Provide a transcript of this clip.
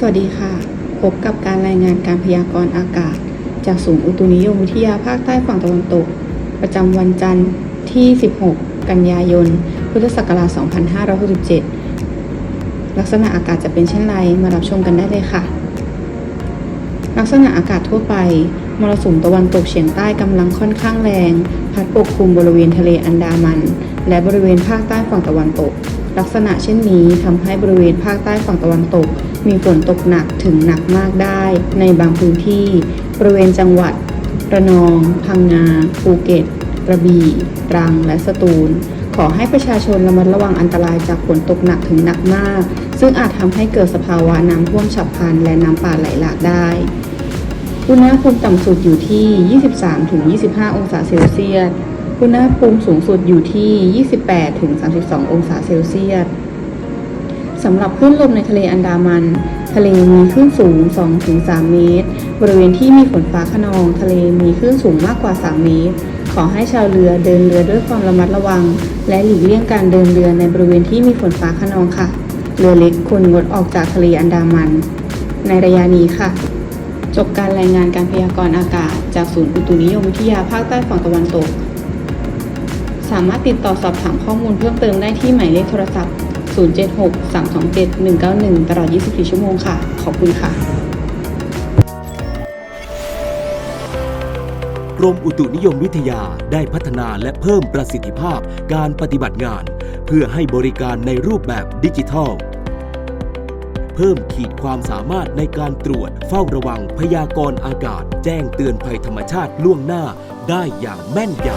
สวัสดีค่ะ พบกับการรายงานการพยากรณ์อากาศ จากศูนย์อุตุนิยมวิทยาภาคใต้ฝั่งตะวันตก ประจำวันจันทร์ที่ 16 กันยายน พุทธศักราช 2567 ลักษณะอากาศจะเป็นเช่นไรมารับชมกันได้เลยค่ะ ลักษณะอากาศทั่วไปมรสุมตะวันตกเฉียงใต้กำลังค่อนข้างแรง พัดปกคลุมบริเวณทะเลอันดามัน และบริเวณภาคใต้ฝั่งตะวันตก ลักษณะเช่นนี้ทำให้บริเวณภาคใต้ฝั่งตะวันตก มีฝนตกหนักถึงหนักมากได้ในบางพื้นที่ บริเวณจังหวัด ระนอง พังงา ภูเก็ต กระบี่ ตรัง และสตูล ขอให้ประชาชนระมัดระวังอันตรายจากฝนตกหนักถึงหนักมาก ซึ่งอาจทำให้เกิดสภาวะน้ำท่วมฉับพลันและน้ำป่าไหลหลากได้อุณหภูมิต่ำสุดอยู่ที่ 23-25 องศาเซลเซียส อุณหภูมิสูงสุดอยู่ที่ 28-32 องศาเซลเซียสสำหรับคลื่นลมในทะเลอันดามัน ทะเลมีคลื่นสูง 2-3 เมตร บริเวณที่มีฝนฟ้าขนอง ทะเลมีคลื่นสูงมากกว่า 3 เมตร ขอให้ชาวเรือเดินเรือด้วยความระมัดระวัง และหลีกเลี่ยงการเดินเรือในบริเวณที่มีฝนฟ้าขนองค่ะ เรือเล็กควรงดออกจากทะเลอันดามัน ในระยะนี้ค่ะ จบการรายงานการพยากรณ์อากาศ จากศูนย์อุตุนิยมวิทยาภาคใต้ฝั่งตะวันตก สามารถติดต่อสอบถามข้อมูลเพิ่มเติมได้ที่หมายเลขโทรศัพท์ 076-327-191 ตลอด 24 ชั่วโมงค่ะ ขอบคุณค่ะ กรมอุตุนิยมวิทยาได้พัฒนาและเพิ่มประสิทธิภาพการปฏิบัติงาน เพื่อให้บริการในรูปแบบดิจิทัล เพิ่มขีดความสามารถในการตรวจเฝ้าระวังพยากรณ์อากาศ แจ้งเตือนภัยธรรมชาติล่วงหน้าได้อย่างแม่นยำ